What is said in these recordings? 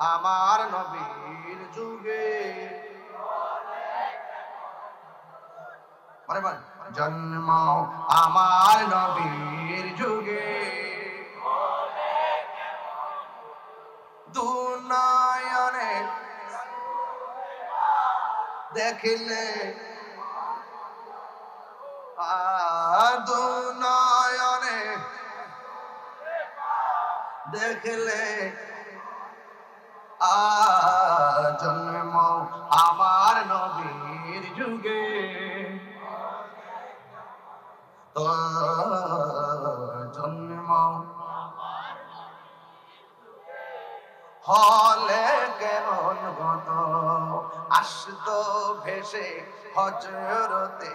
আমার নবীর যুগে। জন্ম আমার নবীর যুগে। দুনয়নে দেখিলে দুনয়নে দেখলে জন্ম আমার নবীর যুগে। জন্ম হলে কেমন গত আসতো ভেসে হজরতে।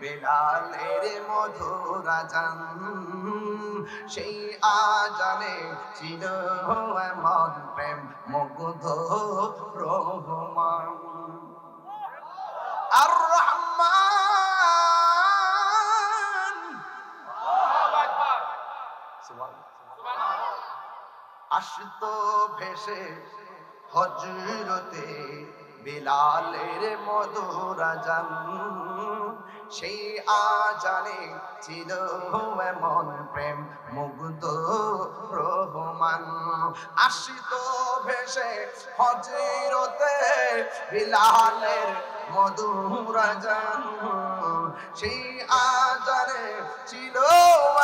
বেলালের মধুরা জান সেই আজানে চির এমন প্রেম মুগ্ধ রহমান। আর রহমান। আসতো ভেসে হজরতে বিলালের মধুরা জান সেই আজানে ছিল এমন প্রেম মুগ্ধ রহমান। আসিত ভেসে হজরতে বিলালের মধুরা জান। সেই আজানে ছিল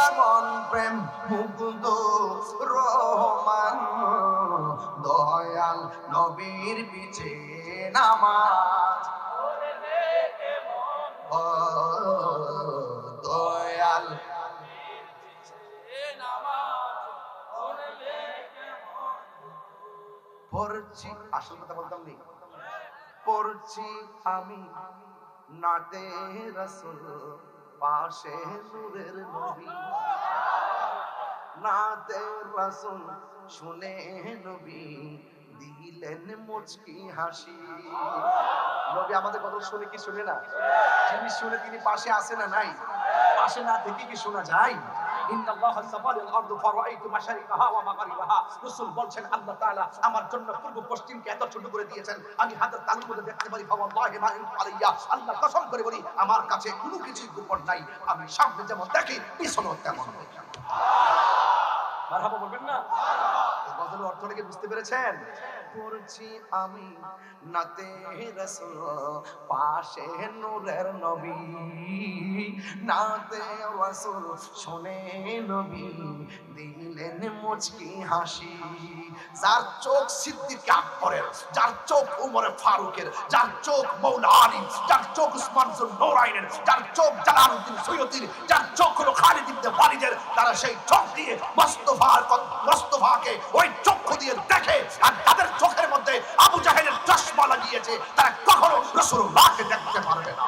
এমন প্রেম মুগ্ধ রহমান। দয়াল নবীর পিছে নামাজ পড়ছি, আসল কথা বলতাম নি? পড়ছি আমি নাতে রসুল, পাশে নূরের নবী। নাতে রসুল শুনে নবী দিলেন মুচকি হাসি। নবী আমাদের কথা শুনে কি শুনে না? যিনি শুনে তিনি পাশে আসে না নাই? পাশে না থেকে কি শোনা যায়? ইন্নাল্লাহা তাআলা আমার জন্য পূর্ব পশ্চিমকে এত ছোট করে দিয়েছেন। আমি হাতের তালুর মধ্যে দেখতে পারি, ফাওয়াল্লাহি মা আল্লাহ কসম করে বলি, আমার কাছে কোনো কিছু গোপন নাই। আমি সামনে যেমন দেখি, পিছনেও তেমন। মারহাবা বলবেন না? অর্থটা কি বুঝতে পেরেছেন? পড়ছি আমি নাতে রসুল, পাশে নূরের নবী। নাতে রসুল, শুনে নবী, দিলেন মুচকি হাসি। যার চোখ সিদ্দিক আকবরের, যার চোখ উমরে ফারুকের, যার চোখ মৌলা যার চোখ উসমান নোরাইনের, যার চোখ জালালউদ্দিন সৈয়দির, যার চোখ হলো খালিদ ইবনে ওয়ালিদের, তারা সেই চোখ দিয়ে মোস্তফার মোস্তফাকে ওই চক্ষ দিয়ে দেখে আর তাদের চোখের মধ্যে আবু জাহেদের চশমা লাগিয়েছে, তারা কখনো রসুল্লাহকে দেখতে পারবে না।